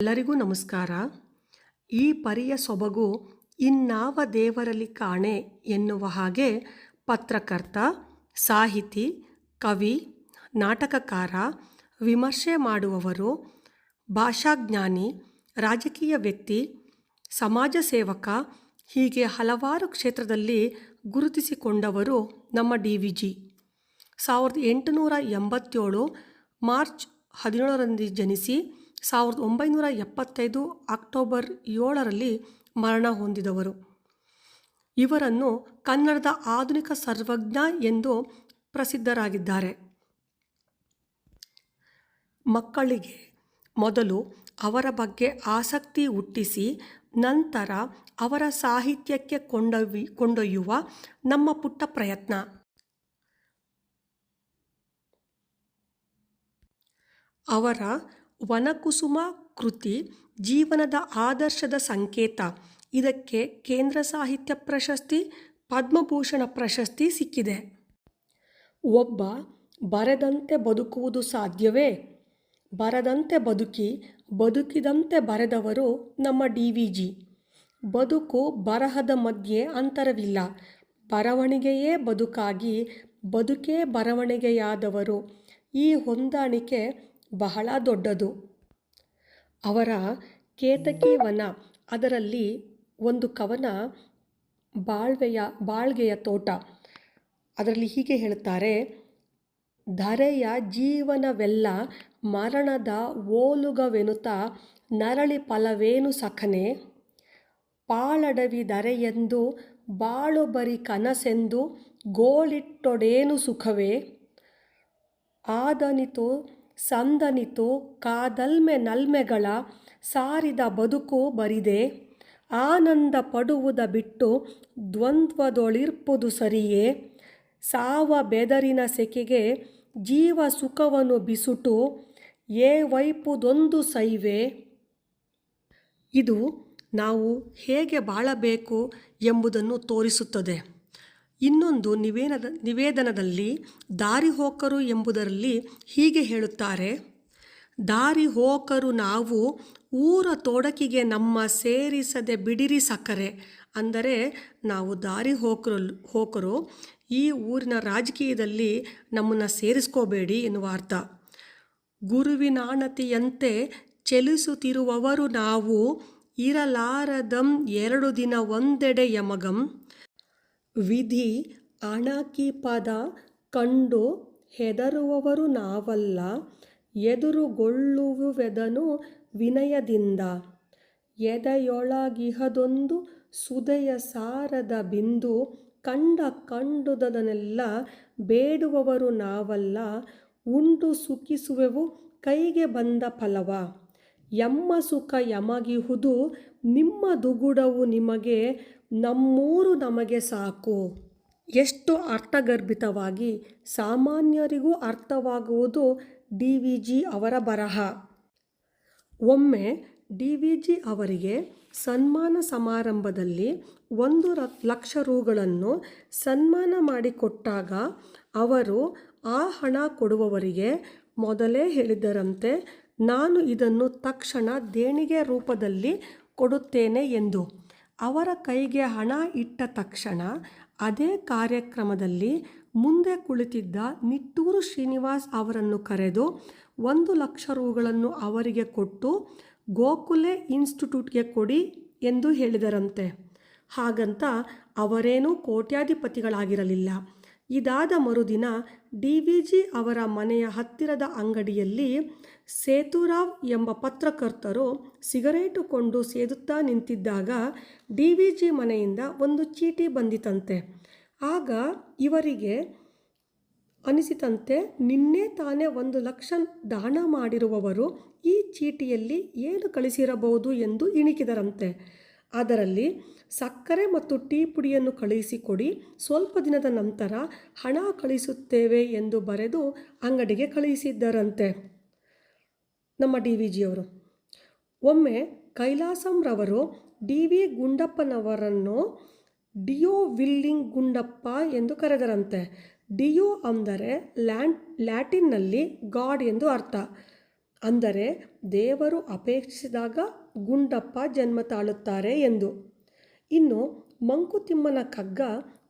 ಎಲ್ಲರಿಗೂ ನಮಸ್ಕಾರ. ಈ ಪರಿಯ ಸೊಬಗು ಇನ್ನಾವ ದೇವರಲ್ಲಿ ಕಾಣೆ ಎನ್ನುವ ಹಾಗೆ ಪತ್ರಕರ್ತ, ಸಾಹಿತಿ, ಕವಿ, ನಾಟಕಕಾರ, ವಿಮರ್ಶೆ ಮಾಡುವವರು, ಭಾಷಾಜ್ಞಾನಿ, ರಾಜಕೀಯ ವ್ಯಕ್ತಿ, ಸಮಾಜ ಸೇವಕ, ಹೀಗೆ ಹಲವಾರು ಕ್ಷೇತ್ರದಲ್ಲಿ ಗುರುತಿಸಿಕೊಂಡವರು ನಮ್ಮ ಡಿ ವಿ ಜಿ. ಸಾವಿರದ ಎಂಟುನೂರ ಎಂಬತ್ತೇಳು ಮಾರ್ಚ್ ಹದಿನೇಳರಂದು ಜನಿಸಿ ಸಾವಿರದ ಒಂಬೈನೂರ ಎಪ್ಪತ್ತೈದು ಅಕ್ಟೋಬರ್ ಏಳರಲ್ಲಿ ಮರಣ ಹೊಂದಿದವರು. ಇವರನ್ನು ಕನ್ನಡದ ಆಧುನಿಕ ಸರ್ವಜ್ಞ ಎಂದು ಪ್ರಸಿದ್ಧರಾಗಿದ್ದಾರೆ. ಮಕ್ಕಳಿಗೆ ಮೊದಲು ಅವರ ಬಗ್ಗೆ ಆಸಕ್ತಿ ಹುಟ್ಟಿಸಿ ನಂತರ ಅವರ ಸಾಹಿತ್ಯಕ್ಕೆ ಕೊಂಡೊಯ್ಯಿ ಕೊಂಡೊಯ್ಯುವ ನಮ್ಮ ಪುಟ್ಟ ಪ್ರಯತ್ನ. ಅವರ ವನಕುಸುಮ ಕೃತಿ ಜೀವನದ ಆದರ್ಶದ ಸಂಕೇತ. ಇದಕ್ಕೆ ಕೇಂದ್ರ ಸಾಹಿತ್ಯ ಪ್ರಶಸ್ತಿ, ಪದ್ಮಭೂಷಣ ಪ್ರಶಸ್ತಿ ಸಿಕ್ಕಿದೆ. ಒಬ್ಬ ಬರೆದಂತೆ ಬದುಕುವುದು ಸಾಧ್ಯವೇ? ಬರದಂತೆ ಬದುಕಿ, ಬದುಕಿದಂತೆ ಬರೆದವರು ನಮ್ಮ ಡಿ ವಿ ಜಿ. ಬದುಕು ಬರಹದ ಮಧ್ಯೆ ಅಂತರವಿಲ್ಲ. ಬರವಣಿಗೆಯೇ ಬದುಕಾಗಿ, ಬದುಕೇ ಬರವಣಿಗೆಯಾದವರು. ಈ ಹೊಂದಾಣಿಕೆ ಬಹಳ ದೊಡ್ಡದು. ಅವರ ಕೇತಕಿ ವನ, ಅದರಲ್ಲಿ ಒಂದು ಕವನ ಬಾಳ್ವೆಯ, ಬಾಳ್ಗೆಯ ತೋಟ. ಅದರಲ್ಲಿ ಹೀಗೆ ಹೇಳುತ್ತಾರೆ, ಧರೆಯ ಜೀವನವೆಲ್ಲ ಮರಣದ ಓಲುಗವೆನುತ ನರಳಿ ಫಲವೇನು ಸಖನೆ? ಪಾಳಡವಿ ಧರೆಯೆಂದು ಬಾಳು ಬರಿ ಕನಸೆಂದು ಗೋಳಿಟ್ಟೊಡೇನು ಸುಖವೇ? ಆದನಿತು ಸಂದನಿತು ಕಾದಲ್ಮೆ ನಲ್ಮೆಗಳ ಸಾರಿದ ಬದುಕು ಬರಿದೆ. ಆನಂದ ಪಡುವುದ ಬಿಟ್ಟು ದ್ವಂದ್ವದೊಳಿರ್ಪುದು ಸರಿಯೇ. ಸಾವ ಬೆದರಿನ ಸೆಕೆಗೆ ಜೀವ ಸುಖವನ್ನು ಬಿಸುಟು, ಏ ವೈಪುದೊಂದು ಸೈವೆ. ಇದು ನಾವು ಹೇಗೆ ಬಾಳಬೇಕು ಎಂಬುದನ್ನು ತೋರಿಸುತ್ತದೆ. ಇನ್ನೊಂದು ನಿವೇದ ನಿವೇದನದಲ್ಲಿ ದಾರಿ ಹೋಕರು ಎಂಬುದರಲ್ಲಿ ಹೀಗೆ ಹೇಳುತ್ತಾರೆ. ದಾರಿ ಹೋಕರು ನಾವು ಊರ ತೋಡಕಿಗೆ ನಮ್ಮ ಸೇರಿಸದೆ ಬಿಡಿರಿ ಸಕ್ಕರೆ. ಅಂದರೆ ನಾವು ದಾರಿ ಹೋಕರು ಹೋಕರು ಈ ಊರಿನ ರಾಜಕೀಯದಲ್ಲಿ ನಮ್ಮನ್ನು ಸೇರಿಸ್ಕೋಬೇಡಿ ಎನ್ನುವ ಅರ್ಥ. ಗುರುವಿನಾಣತಿಯಂತೆ ಚಲಿಸುತ್ತಿರುವವರು ನಾವು ಇರಲಾರದಂ ಎರಡು ದಿನ ಒಂದೆಡೆ ಯಮಗಂ. ವಿಧಿ ಅಣಕಿ ಪದ ಕಂಡು ಹೆದರುವವರು ನಾವಲ್ಲ, ಎದುರುಗೊಳ್ಳುವೆದನು ವಿನಯದಿಂದ. ಎದೆಯೊಳಗಿಹದೊಂದು ಸುದೆಯ ಸಾರದ ಬಿಂದು ಕಂಡ ಕಂಡುದನೆಲ್ಲ ಬೇಡುವವರು ನಾವಲ್ಲ ಉಂಡು ಸುಖಿಸುವೆವು ಕೈಗೆ ಬಂದ ಫಲವ. ಎಮ್ಮ ಸುಖ ಯಮಗಿಹುದು ನಿಮ್ಮ ದುಗುಡವು ನಿಮಗೆ, ನಮ್ಮೂರು ನಮಗೆ ಸಾಕು. ಎಷ್ಟು ಅರ್ಥಗರ್ಭಿತವಾಗಿ ಸಾಮಾನ್ಯರಿಗೂ ಅರ್ಥವಾಗುವುದು ಡಿ ವಿ ಜಿ ಅವರ ಬರಹ. ಒಮ್ಮೆ ಡಿ ವಿ ಜಿ ಅವರಿಗೆ ಸನ್ಮಾನ ಸಮಾರಂಭದಲ್ಲಿ ಒಂದು ಲಕ್ಷ ರುಗಳನ್ನು ಸನ್ಮಾನ ಮಾಡಿಕೊಟ್ಟಾಗ ಅವರು ಆ ಹಣ ಕೊಡುವವರಿಗೆ ಮೊದಲೇ ಹೇಳಿದ್ದರಂತೆ ನಾನು ಇದನ್ನು ತಕ್ಷಣ ದೇಣಿಗೆ ರೂಪದಲ್ಲಿ ಕೊಡುತ್ತೇನೆ ಎಂದು. ಅವರ ಕೈಗೆ ಹಣ ಇಟ್ಟ ತಕ್ಷಣ ಅದೇ ಕಾರ್ಯಕ್ರಮದಲ್ಲಿ ಮುಂದೆ ಕುಳಿತಿದ್ದ ನಿಟ್ಟೂರು ಶ್ರೀನಿವಾಸ್ ಅವರನ್ನು ಕರೆದು ಒಂದು ಲಕ್ಷ ರೂಗಳನ್ನು ಅವರಿಗೆ ಕೊಟ್ಟು ಗೋಕುಲೆ ಇನ್ಸ್ಟಿಟ್ಯೂಟ್ಗೆ ಕೊಡಿ ಎಂದು ಹೇಳಿದರಂತೆ. ಹಾಗಂತ ಅವರೇನೂ ಕೋಟ್ಯಾಧಿಪತಿಗಳಾಗಿರಲಿಲ್ಲ. ಇದಾದ ಮರುದಿನ ಡಿ ವಿ ಜಿ ಅವರ ಮನೆಯ ಹತ್ತಿರದ ಅಂಗಡಿಯಲ್ಲಿ ಸೇತುರಾವ್ ಎಂಬ ಪತ್ರಕರ್ತರು ಸಿಗರೇಟು ಕೊಂಡು ಸೇದುತ್ತಾ ನಿಂತಿದ್ದಾಗ ಡಿ ವಿ ಜಿ ಮನೆಯಿಂದ ಒಂದು ಚೀಟಿ ಬಂದಿತಂತೆ. ಆಗ ಇವರಿಗೆ ಅನಿಸಿತಂತೆ, ನಿನ್ನೆ ತಾನೇ ಒಂದು ಲಕ್ಷ ದಾನ ಮಾಡಿರುವವರು ಈ ಚೀಟಿಯಲ್ಲಿ ಏನು ಕಳಿಸಿರಬಹುದು ಎಂದು ಇಣಿಕಿದರಂತೆ. ಅದರಲ್ಲಿ ಸಕ್ಕರೆ ಮತ್ತು ಟೀ ಪುಡಿಯನ್ನು ಕಳುಹಿಸಿಕೊಡಿ ಸ್ವಲ್ಪ ದಿನದ ನಂತರ ಹಣ ಕಳಿಸುತ್ತೇವೆ ಎಂದು ಬರೆದು ಅಂಗಡಿಗೆ ಕಳುಹಿಸಿದ್ದರಂತೆ ನಮ್ಮ ಡಿ ವಿ ಜಿಯವರು ಒಮ್ಮೆ ಕೈಲಾಸಂರವರು ಡಿ ವಿ ಗುಂಡಪ್ಪನವರನ್ನು ಡಿಯೋ ವಿಲ್ಲಿಂಗ್ ಗುಂಡಪ್ಪ ಎಂದು ಕರೆದರಂತೆ. ಡಿಯೋ ಅಂದರೆ ಲ್ಯಾಂಡ್ ಲ್ಯಾಟಿನ್ನಲ್ಲಿ ಗಾಡ್ ಎಂದು ಅರ್ಥ. ಅಂದರೆ ದೇವರು ಅಪೇಕ್ಷಿಸಿದಾಗ ಗುಂಡಪ್ಪ ಜನ್ಮ ತಾಳುತ್ತಾರೆ ಎಂದು. ಇನ್ನು ಮಂಕುತಿಮ್ಮನ ಕಗ್ಗ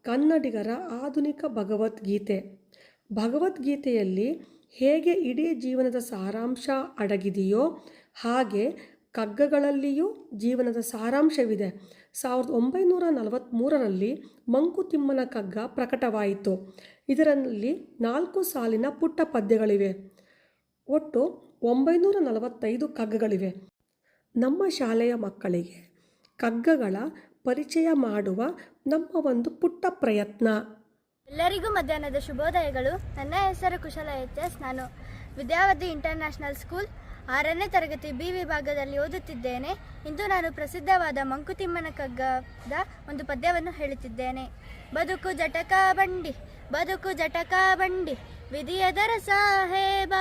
ಕನ್ನಡಿಗರ ಆಧುನಿಕ ಭಗವದ್ಗೀತೆ. ಭಗವದ್ಗೀತೆಯಲ್ಲಿ ಹೇಗೆ ಇಡೀ ಜೀವನದ ಸಾರಾಂಶ ಅಡಗಿದೆಯೋ ಹಾಗೆ ಕಗ್ಗಗಳಲ್ಲಿಯೂ ಜೀವನದ ಸಾರಾಂಶವಿದೆ. ಸಾವಿರದ ಒಂಬೈನೂರ ನಲವತ್ತ್ಮೂರರಲ್ಲಿ ಮಂಕುತಿಮ್ಮನ ಕಗ್ಗ ಪ್ರಕಟವಾಯಿತು. ಇದರಲ್ಲಿ ನಾಲ್ಕು ಸಾಲಿನ ಪುಟ್ಟ ಪದ್ಯಗಳಿವೆ. ಒಟ್ಟು ಒಂಬೈನೂರ ನಲವತ್ತೈದು ಕಗ್ಗಗಳಿವೆ ನಮ್ಮ ಶಾಲೆಯ ಮಕ್ಕಳಿಗೆ ಕಗ್ಗಗಳ ಪರಿಚಯ ಮಾಡುವ ನಮ್ಮ ಒಂದು ಪುಟ್ಟ ಪ್ರಯತ್ನ. ಎಲ್ಲರಿಗೂ ಮಧ್ಯಾಹ್ನದ ಶುಭೋದಯಗಳು. ನನ್ನ ಹೆಸರು ಕುಶಲ ಎಚ್ ಎಸ್ ನಾನು ವಿದ್ಯಾವತಿ ಇಂಟರ್ನ್ಯಾಷನಲ್ ಸ್ಕೂಲ್ ಆರನೇ ತರಗತಿ ಬಿ ವಿಭಾಗದಲ್ಲಿ ಓದುತ್ತಿದ್ದೇನೆ. ಇಂದು ನಾನು ಪ್ರಸಿದ್ಧವಾದ ಮಂಕುತಿಮ್ಮನ ಕಗ್ಗದ ಒಂದು ಪದ್ಯವನ್ನು ಹೇಳುತ್ತಿದ್ದೇನೆ. ಬದುಕು ಜಟಕ ಬಂಡಿ, ಬದುಕು ಜಟಕ ಬಂಡಿ ವಿಧಿಯದರ ಸಾಹೇಬ,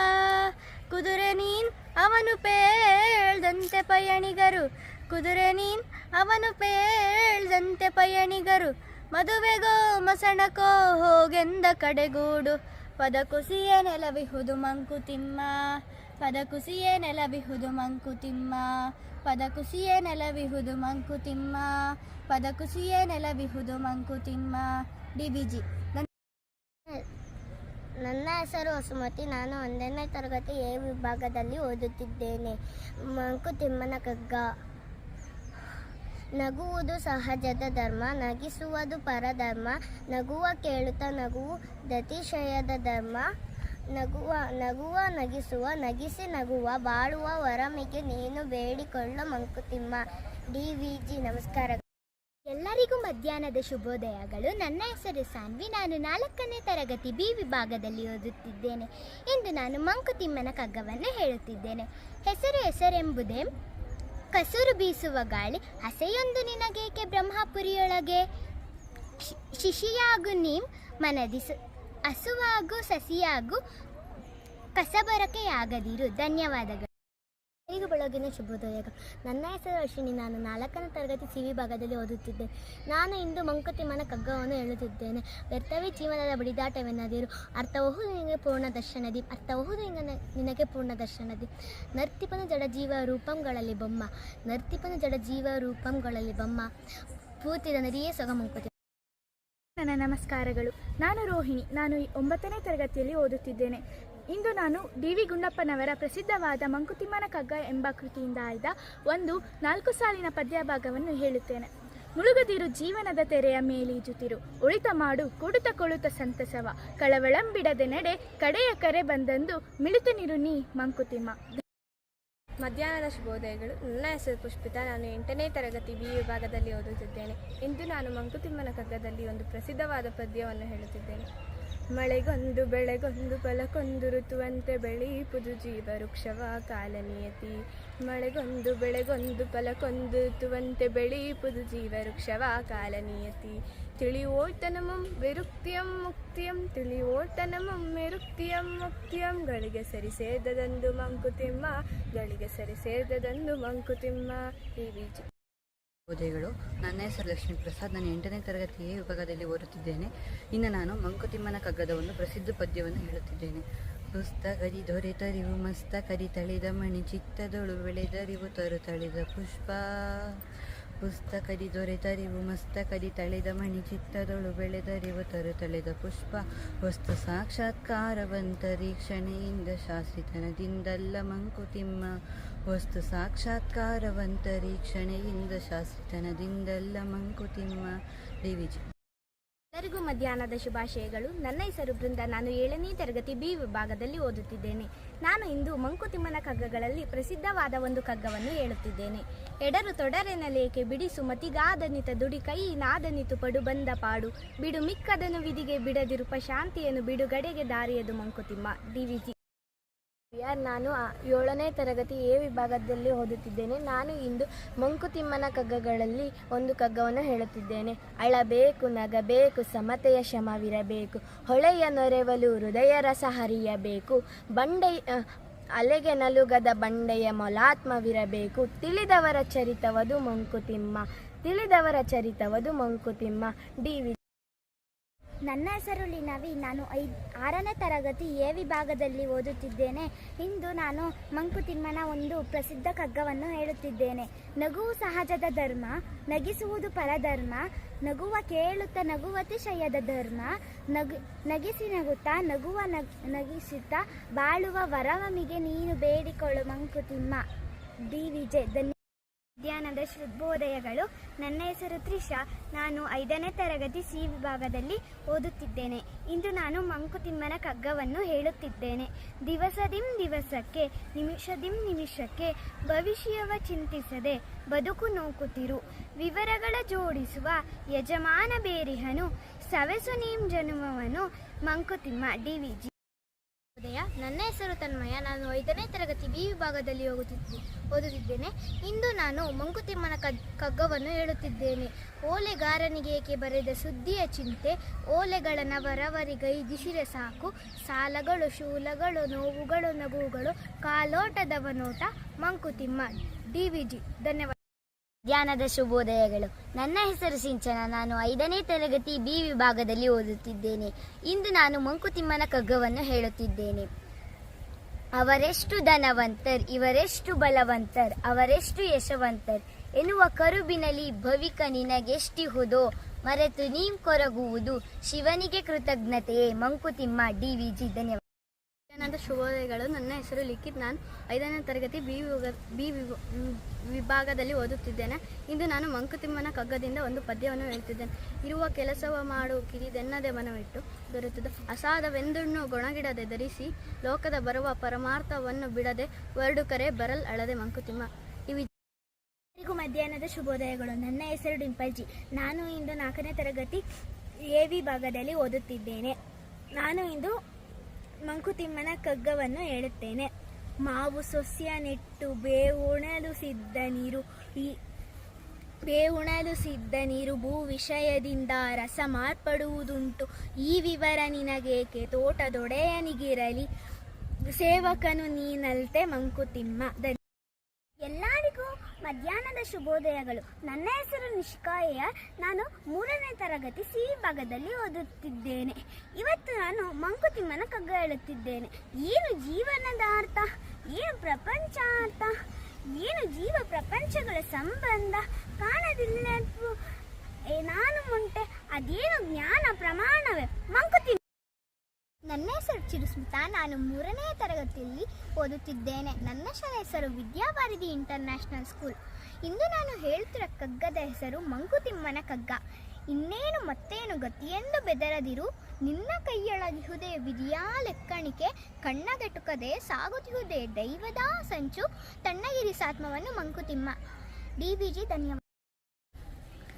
ಕುದುರೆ ನೀನ್ ಅವನು ಪೇಳ್ದಂತೆ ಪಯಣಿಗರು. ಕುದುರೆ ನೀನ್ ಅವನು ಪೇಳ್ದಂತೆ ಪಯಣಿಗರು. ಮದುವೆಗೋ ಮಸಣಕೋ ಹೋಗೆಂದ ಕಡೆಗೂಡು. ಪದ ಕುಸಿಯೇ ನೆಲವಿಹುದು ಮಂಕುತಿಮ್ಮ ಪದ ಕುಸಿಯೇ ನೆಲವಿಹುದು ಮಂಕುತಿಮ್ಮ ಪದ ಕುಸಿಯೇ ನೆಲವಿಹುದು ಮಂಕುತಿಮ್ಮ ಪದ ಕುಸಿಯೇ ನೆಲವಿಹುದು ಮಂಕುತಿಮ್ಮ ಡಿ ಬಿ ಜಿ. ನನ್ನ ಹೆಸರು ವಸುಮತಿ. ನಾನು ಒಂದನೇ ತರಗತಿ ಎ ವಿಭಾಗದಲ್ಲಿ ಓದುತ್ತಿದ್ದೇನೆ. ಮಂಕುತಿಮ್ಮನ ಕಗ್ಗ. ನಗುವುದು ಸಹಜದ ಧರ್ಮ, ನಗಿಸುವುದು ಪರಧರ್ಮ, ನಗುವ ಕೇಳುತ್ತ ನಗುವು ದತಿಶಯದ ಧರ್ಮ, ನಗುವ ನಗುವ, ನಗಿಸುವ, ನಗಿಸಿ ನಗುವ, ಬಾಳುವ, ವರಮಿಗೆ ನೀನು ಬೇಡಿಕೊಳ್ಳ ಮಂಕುತಿಮ್ಮ ಡಿ ವಿ ಜಿ, ನಮಸ್ಕಾರ. ಎಲ್ಲರಿಗೂ ಮಧ್ಯಾಹ್ನದ ಶುಭೋದಯಗಳು. ನನ್ನ ಹೆಸರು ಸಾನ್ವಿ. ನಾನು ನಾಲ್ಕನೇ ತರಗತಿ ಬಿ ವಿಭಾಗದಲ್ಲಿ ಓದುತ್ತಿದ್ದೇನೆ. ಇಂದು ನಾನು ಮಂಕುತಿಮ್ಮನ ಕಗ್ಗವನ್ನು ಹೇಳುತ್ತಿದ್ದೇನೆ. ಹೆಸರು ಹೆಸರೆಂಬುದೇ ಕಸುರು ಬೀಸುವ ಗಾಳಿ. ಹಸೆಯೊಂದು ನಿನಗೇಕೆ ಬ್ರಹ್ಮಪುರಿಯೊಳಗೆ? ಶಿಶಿಯಾಗು ನೀಮ್ ಮನದಿ ಹಸುವಾಗು ಸಸಿಯಾಗು, ಕಸಬರಕೆಯಾಗದಿರು. ಧನ್ಯವಾದಗಳು. ಈಗ ಬೆಳಗಿನ ಶುಭೋದಯಗಳು. ನನ್ನ ಹೆಸರು ಅಶ್ವಿನಿ. ನಾನು ನಾಲ್ಕನೇ ತರಗತಿ ಸಿ ವಿಭಾಗದಲ್ಲಿ ಓದುತ್ತಿದ್ದೆ. ನಾನು ಇಂದು ಮಂಕುತಿಮ್ಮನ ಕಗ್ಗವನ್ನು ಹೇಳುತ್ತಿದ್ದೇನೆ ವ್ಯರ್ಥವೇ ಜೀವನದ ಬಡಿದಾಟವೆನ್ನದಿರು. ಅರ್ಥವಹು ನಿನಗೆ ಪೂರ್ಣ ದರ್ಶನದಿ. ಅರ್ಥವಹು ನಿನ- ನಿನಗೆ ಪೂರ್ಣ ದರ್ಶನದಿ. ನರ್ತಿಪನ ಜಡ ಜೀವ ರೂಪಂಗಳಲ್ಲಿ ಬೊಮ್ಮ. ನರ್ತಿಪನ ಜಡ ಜೀವ ರೂಪಂಗಳಲ್ಲಿ ಬೊಮ್ಮ. ಪೂರ್ತಿದ ನದಿಯೇ ಸೊಗ ಮಂಕುತಿ ನನ್ನ ನಮಸ್ಕಾರಗಳು. ನಾನು ರೋಹಿಣಿ. ನಾನು ಒಂಬತ್ತನೇ ತರಗತಿಯಲ್ಲಿ ಓದುತ್ತಿದ್ದೇನೆ. ಇಂದು ನಾನು ಡಿ ವಿ ಗುಂಡಪ್ಪನವರ ಪ್ರಸಿದ್ಧವಾದ ಮಂಕುತಿಮ್ಮನ ಕಗ್ಗ ಎಂಬ ಕೃತಿಯಿಂದ ಆಯ್ದ ಒಂದು ನಾಲ್ಕು ಸಾಲಿನ ಪದ್ಯ ಭಾಗವನ್ನು ಹೇಳುತ್ತೇನೆ. ಮುಳುಗದಿರು ಜೀವನದ ತೆರೆಯ ಮೇಲೀಜುತ್ತಿರು. ಉಳಿತ ಮಾಡು ಕೊಡುತ್ತ ಕೊಳುತ್ತ ಸಂತಸವ. ಕಳವಳಂಬಿಡದೆ ನಡೆ, ಕಡೆಯ ಕರೆ ಬಂದಂದು ಮಿಳಿತನಿರು ನೀ ಮಂಕುತಿಮ್ಮ. ಮಧ್ಯಾಹ್ನದ ಶುಭೋದಯಗಳು. ನನ್ನ ಹೆಸರು ಪುಷ್ಪಿತಾ. ನಾನು ಎಂಟನೇ ತರಗತಿ ಬಿ ವಿಭಾಗದಲ್ಲಿ ಓದುತ್ತಿದ್ದೇನೆ. ಇಂದು ನಾನು ಮಂಕುತಿಮ್ಮನ ಕಗ್ಗದಲ್ಲಿ ಒಂದು ಪ್ರಸಿದ್ಧವಾದ ಪದ್ಯವನ್ನು ಹೇಳುತ್ತಿದ್ದೇನೆ. ಮಳೆಗೊಂದು, ಬೆಳೆಗೊಂದು, ಫಲಕ್ಕೊಂದು, ಋತುವಂತೆ ಬೆಳಿ, ಪುದು ಜೀವ, ವೃಕ್ಷವ ಕಾಲನಿಯತಿ ಮಳೆಗೊಂದು, ಬೆಳೆಗೊಂದು, ಫಲಕ್ಕೊಂದು, ಋತುವಂತೆ ಬೆಳಿ, ಪುದು ಜೀವ, ವೃಕ್ಷವ ಕಾಲನಿಯತಿ ತಿಳಿವೋಳ್ತನಮಂ ವಿರುಕ್ತಿಯಂ ಮುಕ್ತಿಯಂ ತಿಳಿಯೋಳ್ತನಮಂ ವಿರುಕ್ತಿಯಂ ಮುಕ್ತಿಯಂ. ಗಳಿಗೆ ಸರಿ ಸೇರ್ದದಂದು ಮಂಕುತಿಮ್ಮ, ಗಳಿಗೆ ಸರಿ ಸೇರ್ದದಂದು ಮಂಕುತಿಮ್ಮ. ಈ ಬೀಜ ನನ್ನ ಹೆಸರು ಲಕ್ಷ್ಮೀ ಪ್ರಸಾದ್ ನಾನು ಎಂಟನೇ ತರಗತಿ ಎ ವಿಭಾಗದಲ್ಲಿ ಓದುತ್ತಿದ್ದೇನೆ. ಇನ್ನು ನಾನು ಮಂಕುತಿಮ್ಮನ ಕಗ್ಗದ ಒಂದು ಪ್ರಸಿದ್ಧ ಪದ್ಯವನ್ನು ಹೇಳುತ್ತಿದ್ದೇನೆ. ಪುಸ್ತಕದಿ ದೊರೆತರಿವು, ಮಸ್ತಕದಿ ತಳಿದ ಮಣಿ ಚಿತ್ತದೊಳು ಬೆಳೆದರಿವು ತರು ತಳಿದ ಪುಷ್ಪ. ಪುಸ್ತಕದಿ ದೊರೆತರಿವು ಮಸ್ತಕದಿ ತಳೆದ ಮಣಿ ಚಿತ್ತದೊಳು ಬೆಳೆದರಿವು ತರು ತಳೆದ ಪುಷ್ಪ. ವಸ್ತು ಸಾಕ್ಷಾತ್ಕಾರವಂತರೀಕ್ಷಣೆಯಿಂದ ಶಾಸ್ತ್ರಿತನದಿಂದಲ್ಲ ಮಂಕುತಿಮ್ಮ. ವಸ್ತು ಸಾಕ್ಷಾತ್ಕಾರವಂತರೀಕ್ಷಣೆಯಿಂದ ಶಾಸ್ತ್ರಿತನದಿಂದಲ್ಲ ಮಂಕುತಿಮ್ಮ. ಡಿವಿಜಿ ಎಲ್ಲರಿಗೂ ಮಧ್ಯಾಹ್ನದ ಶುಭಾಶಯಗಳು. ನನ್ನ ಹೆಸರು ಬೃಂದ. ನಾನು ಏಳನೇ ತರಗತಿ ಬಿ ವಿಭಾಗದಲ್ಲಿ ಓದುತ್ತಿದ್ದೇನೆ. ನಾನು ಇಂದು ಮಂಕುತಿಮ್ಮನ ಕಗ್ಗಗಳಲ್ಲಿ ಪ್ರಸಿದ್ಧವಾದ ಒಂದು ಕಗ್ಗವನ್ನು ಹೇಳುತ್ತಿದ್ದೇನೆ. ಎಡರು ತೊಡರೆನಲೇಕೆ ಬಿಡಿಸು ಮತಿಗಾದನಿತ ದುಡಿ ಕೈ ನಾದನಿತು ಪಡು ಬಂದ ಪಾಡು. ಬಿಡು ಮಿಕ್ಕದನು ವಿಧಿಗೆ ಬಿಡದಿರುಪ ಶಾಂತಿಯನ್ನು ಬಿಡುಗಡೆಗೆ ದಾರಿಯದು ಮಂಕುತಿಮ್ಮ. ಡಿ ವಿ ಜಿ ಯಾರ್ ನಾನು ಏಳನೇ ತರಗತಿ ಎ ವಿಭಾಗದಲ್ಲಿ ಓದುತ್ತಿದ್ದೇನೆ. ನಾನು ಇಂದು ಮಂಕುತಿಮ್ಮನ ಕಗ್ಗಗಳಲ್ಲಿ ಒಂದು ಕಗ್ಗವನ್ನು ಹೇಳುತ್ತಿದ್ದೇನೆ. ಅಳಬೇಕು ನಗಬೇಕು ಸಮತೆಯ ಶಮವಿರಬೇಕು ಹೊಳೆಯ ನೊರೆವಲು ಹೃದಯ ರಸ ಹರಿಯಬೇಕು ಬಂಡೆ ಅ, ಅಲೆಗೆ ನಲುಗದ ಬಂಡೆಯ ಮೊಲಾತ್ಮವಿರಬೇಕು ತಿಳಿದವರ ಚರಿತವದು ಮಂಕುತಿಮ್ಮ ತಿಳಿದವರ ಚರಿತವದು ಮಂಕುತಿಮ್ಮ ಡಿ ನನ್ನ ಹೆಸರು ಲಿನವಿ ನಾನು ಐದ್, ಆರನೇ ತರಗತಿ ಎ ವಿಭಾಗದಲ್ಲಿ ಓದುತ್ತಿದ್ದೇನೆ. ಇಂದು ನಾನು ಮಂಕುತಿಮ್ಮನ ಒಂದು ಪ್ರಸಿದ್ಧ ಕಗ್ಗವನ್ನು ಹೇಳುತ್ತಿದ್ದೇನೆ. ನಗುವು ಸಹಜದ ಧರ್ಮ, ನಗಿಸುವುದು ಪರಧರ್ಮ, ನಗುವ ಕೇಳುತ್ತ ನಗುವತಿಶಯದ ಧರ್ಮ, ನಗು, ನಗಿಸಿ ನಗುತ್ತಾ ನಗುವ ನಗ್, ನಗಿಸುತ್ತಾ ಬಾಳುವ ವರವಮಿಗೆ ನೀನು ಬೇಡಿಕೊಳ್ಳು ಮಂಕುತಿಮ್ಮ ಡಿ. ವಿಜಯ್ ಧನ್ಯ ಮಧ್ಯಾಹ್ನದ ಶುಭೋದಯಗಳು ನನ್ನ ಹೆಸರು ತ್ರಿಷಾ. ನಾನು ಐದನೇ ತರಗತಿ ಸಿ ವಿಭಾಗದಲ್ಲಿ ಓದುತ್ತಿದ್ದೇನೆ. ಇಂದು ನಾನು ಮಂಕುತಿಮ್ಮನ ಕಗ್ಗವನ್ನು ಹೇಳುತ್ತಿದ್ದೇನೆ. ದಿವಸದಿಂ ದಿವಸಕ್ಕೆ, ನಿಮಿಷದಿಂ ನಿಮಿಷಕ್ಕೆ ಭವಿಷ್ಯವ ಚಿಂತಿಸದೆ ಬದುಕು ನೋಕುತಿರು. ವಿವರಗಳ ಜೋಡಿಸುವ ಯಜಮಾನ ಬೇರಿಹನು, ಸವೆಸು ನೀಂ ಜನುಮವನು ಮಂಕುತಿಮ್ಮ, ಡಿ ವಿ ಜಿ. ನನ್ನ ಹೆಸರು ತನ್ಮಯ, ನಾನು ಐದನೇ ತರಗತಿ ಬಿ ವಿಭಾಗದಲ್ಲಿ ಹೋಗುತ್ತಿದ್ದೆ ಓದುತ್ತಿದ್ದೇನೆ. ಇಂದು ನಾನು ಮಂಕುತಿಮ್ಮನ ಕಗ್, ಕಗ್ಗವನ್ನು ಹೇಳುತ್ತಿದ್ದೇನೆ. ಓಲೆಗಾರನಿಗೆ ಏಕೆ ಬರೆದ ಸುದ್ದಿಯ ಚಿಂತೆ, ಓಲೆಗಳ ನವರವರಿಗೈದಿಸಿರೆ ಸಾಕು. ಸಾಲಗಳು, ಶೂಲಗಳು, ನೋವುಗಳು ನಗುಗಳು ಕಾಲೋಟದವ ನೋಟ, ಮಂಕುತಿಮ್ಮ, ಡಿ ವಿ ಜಿ. ಧನ್ಯವಾದ. ಧ್ಯಾನದ ಶುಭೋದಯಗಳು. ನನ್ನ ಹೆಸರು ಸಿಂಚನ. ನಾನು ಐದನೇ ತರಗತಿ ಬಿ ವಿಭಾಗದಲ್ಲಿ ಓದುತ್ತಿದ್ದೇನೆ. ಇಂದು ನಾನು ಮಂಕುತಿಮ್ಮನ ಕಗ್ಗವನ್ನು ಹೇಳುತ್ತಿದ್ದೇನೆ. ಅವರೆಷ್ಟು ಧನವಂತರ್, ಇವರೆಷ್ಟು ಬಲವಂತರ್, ಅವರೆಷ್ಟು ಯಶವಂತರ್ ಎನ್ನುವ ಕರುಬಿನಲ್ಲಿ ಭವಿಕ ನಿನಗೆಷ್ಟಿಹುದೋ ಮರೆತು ನೀಂ ಕೊರಗುವುದು ಶಿವನಿಗೆ ಕೃತಜ್ಞತೆಯೇ. ಮಂಕುತಿಮ್ಮ, ಡಿ ವಿಜಿ ಧನ್ಯವಾದ. ಮಧ್ಯಾಹ್ನದ ಶುಭೋದಯಗಳು. ನನ್ನ ಹೆಸರು ಲಿಖಿತ್. ನಾನು ಐದನೇ ತರಗತಿ ಬಿ ವಿಭಾಗ, ಬಿ ವಿಭ- ವಿಭಾಗದಲ್ಲಿ ಓದುತ್ತಿದ್ದೇನೆ. ಇಂದು ನಾನು ಮಂಕುತಿಮ್ಮನ ಕಗ್ಗದಿಂದ ಒಂದು ಪದ್ಯವನ್ನು ಹೇಳ್ತಿದ್ದೇನೆ. ಇರುವ ಕೆಲಸವ ಮಾಡು ಕಿರಿದೆನ್ನದೆ ಮನವಿಟ್ಟು ದೊರೆತದು ಅಸಾಧವೆಂದುಣ್ಣು ಗೊಣಗಿಡದೆ ಧರಿಸಿ, ಲೋಕದ ಬರುವ ಪರಮಾರ್ಥವನ್ನು ಬಿಡದೆ ವರ್ಡು ಕರೆ ಬರಲ್ ಅಳದೆ ಮಂಕುತಿಮ್ಮ. ಎಲ್ಲರಿಗೂ ಮಧ್ಯಾಹ್ನದ ಶುಭೋದಯಗಳು. ನನ್ನ ಹೆಸರು ಡಿಂಪಲ್ ಜಿ ನಾನು ಇಂದು ನಾಲ್ಕನೇ ತರಗತಿ ಎ ವಿಭಾಗದಲ್ಲಿ ಓದುತ್ತಿದ್ದೇನೆ. ನಾನು ಇಂದು ಮಂಕುತಿಮ್ಮನ ಕಗ್ಗವನ್ನು ಹೇಳುತ್ತೇನೆ ಮಾವು ಸೊಸ್ಯ ನೆಟ್ಟು ಬೇವುಣಲು ಸಿದ್ಧ ನೀರು. ಈ ಬೇವುಣಲು ಸಿದ್ಧ ನೀರು ಭೂ ವಿಷಯದಿಂದ ರಸ ಮಾರ್ಪಡುವುದುಂಟು ಈ ವಿವರ ನಿನಗೇಕೆ? ತೋಟದೊಡೆಯನಿಗಿರಲಿ. ಸೇವಕನು ನೀನಲ್ತೆ ಮಂಕುತಿಮ್ಮ. ಮಧ್ಯಾಹ್ನದ ಶುಭೋದಯಗಳು. ನನ್ನ ಹೆಸರು ನಿಷ್ಕಾಯ ನಾನು ಮೂರನೇ ತರಗತಿ ಸಿ ಭಾಗದಲ್ಲಿ ಓದುತ್ತಿದ್ದೇನೆ. ಇವತ್ತು ನಾನು ಮಂಕುತಿಮ್ಮನ ಕಗ್ಗ ಹೇಳುತ್ತಿದ್ದೇನೆ. ಏನು ಜೀವನದ ಅರ್ಥ? ಏನು ಪ್ರಪಂಚ ಅರ್ಥ? ಏನು ಜೀವ ಪ್ರಪಂಚಗಳ ಸಂಬಂಧ? ಕಾಣದಿಲ್ಲ ನಾನು ಮುಂಟೆ ಅದೇನು ಜ್ಞಾನ ಹೆಸರು ಚಿರುಸ್ಮಿತಾ ನಾನು ಮೂರನೇ ತರಗತಿಯಲ್ಲಿ ಓದುತ್ತಿದ್ದೇನೆ. ನನ್ನ ಶಾಲೆ ಹೆಸರು ವಿದ್ಯಾವಾರಿಧಿ ಇಂಟರ್ನ್ಯಾಷನಲ್ ಸ್ಕೂಲ್. ಇಂದು ನಾನು ಹೇಳ್ತಿರೋ ಕಗ್ಗದ ಹೆಸರು ಮಂಕುತಿಮ್ಮನ ಕಗ್ಗ. ಇನ್ನೇನು ಮತ್ತೇನು ಗತಿಯೆಂದು ಬೆದರದಿರು, ನಿನ್ನ ಕೈಯೊಳಗಿಹುದೇ ವಿಧಿಯಾ ಲೆಕ್ಕಣಿಕೆ, ಕಣ್ಣಗೆಟುಕದೆ ಸಾಗುತ್ತಿಹುದೇ ದೈವದ ಸಂಚು ತಣ್ಣಗಿರಿಸಾತ್ಮವನ್ನು ಮಂಕುತಿಮ್ಮ. ಡಿ ಬಿ ಜಿ ಧನ್ಯವಾದ.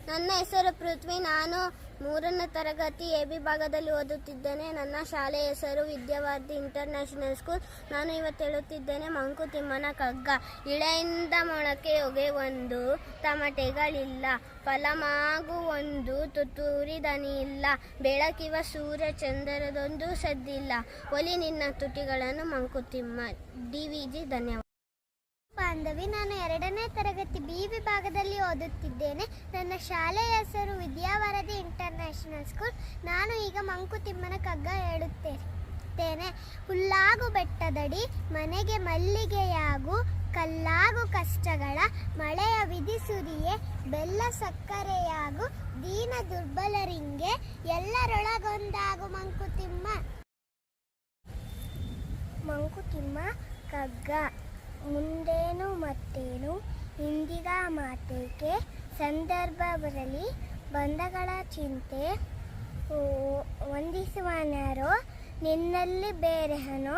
ನನ್ನ ಹೆಸರು ಪೃಥ್ವಿ. ನಾನು ಮೂರನೇ ತರಗತಿ ಎ ಬಿ ಭಾಗದಲ್ಲಿ ಓದುತ್ತಿದ್ದೇನೆ. ನನ್ನ ಶಾಲೆಯ ಹೆಸರು ವಿದ್ಯಾವಾರ್ಧಿ ಇಂಟರ್ನ್ಯಾಷನಲ್ ಸ್ಕೂಲ್. ನಾನು ಇವತ್ತು ಹೇಳುತ್ತಿದ್ದೇನೆ ಮಂಕುತಿಮ್ಮನ ಕಗ್ಗ. ಇಳೆಯಿಂದ ಮೊಳಕೆ ಹೊಗೆ ಒಂದು, ತಮಟೆಗಳಿಲ್ಲ. ಫಲಮಾಗು ಒಂದು, ತುತ್ತೂರಿ ದನಿ ಇಲ್ಲ. ಬೆಳಕಿವ ಸೂರ್ಯ ಚಂದ್ರದೊಂದು ಸದ್ದಿಲ್ಲ. ಒಲಿ ನಿನ್ನ ತುಟಿಗಳನ್ನು ಮಂಕುತಿಮ್ಮ ಡಿ ವಿ ಜಿ, ಧನ್ಯವಾದ. ಬಾಂಧವಿ ನಾನು ಎರಡನೇ ತರಗತಿ ಬಿ ವಿಭಾಗದಲ್ಲಿ ಓದುತ್ತಿದ್ದೇನೆ. ನನ್ನ ಶಾಲೆಯ ಹೆಸರು ವಿದ್ಯಾವರದಿ ಇಂಟರ್ನ್ಯಾಷನಲ್ ಸ್ಕೂಲ್. ನಾನು ಈಗ ಮಂಕುತಿಮ್ಮನ ಕಗ್ಗ ಹೇಳುತ್ತೇನೆ. ಹುಲ್ಲಾಗು ಬೆಟ್ಟದಡಿ, ಮನೆಗೆ ಮಲ್ಲಿಗೆಯಾಗು, ಕಲ್ಲಾಗು ಕಷ್ಟಗಳ, ಮಳೆಯ ವಿಧಿಸುರಿಯೇ ಬೆಲ್ಲ ಸಕ್ಕರೆಯಾಗು, ದೀನ ದುರ್ಬಲರಿಂಗೆ ಎಲ್ಲರೊಳಗೊಂದಾಗು ಮಂಕುತಿಮ್ಮ. ಮಂಕುತಿಮ್ಮ ಕಗ್ಗ. ಮುಂದೇನು ಮತ್ತೇನು ಇಂದಿಗ ಮಾತೇಕೆ ಸಂದರ್ಭ ಬರಲಿ ಬಂಧಗಳ ಚಿಂತೆ ಓ, ನಿನ್ನಲ್ಲಿ ಬೇರೆಹನೋ?